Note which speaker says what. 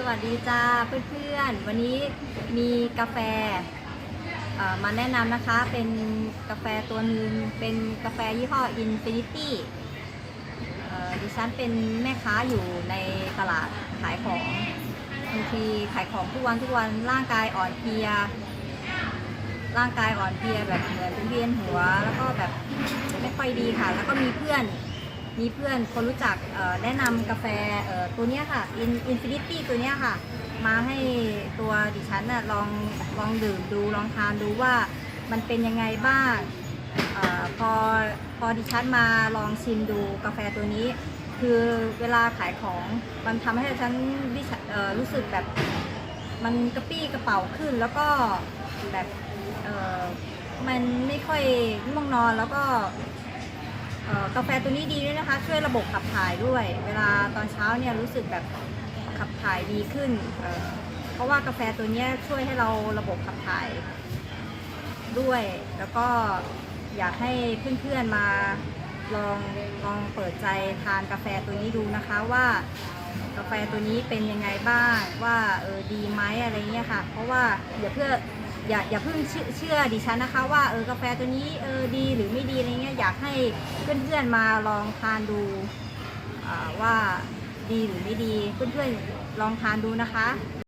Speaker 1: สวัสดีจ้าเพื่อนๆ วันนี้มีกาแฟมาแนะนำนะคะเป็นกาแฟตัวหนึ่งเป็นกาแฟยี่ห้อ Infinity ดิฉันเป็นแม่ค้าอยู่ในตลาดขายของบางทีขายของทุกวันทุกวันร่างกายอ่อนเพลีย ร่างกายอ่อนเพลียแบบเหมือนเวียนหัว แล้วก็แบบไม่ค่อยดีค่ะ แล้วก็มีเพื่อน มีเพื่อนคนรู้จักแนะนำกาแฟตัวนี้ค่ะ In Infinity ตัวนี้ค่ะ มาให้ตัวดิฉันน่ะลองลองดื่มดูลองทานดูว่ามันเป็นยังไงบ้างออพอพอดิฉันมาลองชิมดูกาแฟตัวนี้ คือเวลาขายของมันทำให้ฉันดิฉันรู้สึกแบบมันกระปี้กระเป๋าขึ้นแล้วก็แบบมันไม่ค่อยง่วงนอนแล้วก็ กาแฟตัวนี้ดีด้วยนะคะ ช่วยระบบขับถ่ายด้วย เวลาตอนเช้าเนี่ยรู้สึกแบบขับถ่ายดีขึ้นเเพราะว่ากาแฟตัวนี้ช่วยให้เราระบบขับถ่ายด้วย แล้วก็อยากให้เพื่อนๆมาลองลองเปิดใจทานกาแฟตัวนี้ดูนะคะว่ากาแฟตัวนี้เป็นยังไงบ้างว่าเออดีไหมอะไรเงี้ยค่ะ เพราะว่าอย่าเพื่ออย่าอย่าเพิ่งเชื่อเชื่อดิฉันนะคะ ว่าเออกาแฟตัวนี้เออดีหรือไม่ดีอะไรเงี้ยากให้เพื่อนๆมาลองทานดูว่าดีหรือไม่ดี เพื่อนๆลองทานดูนะคะ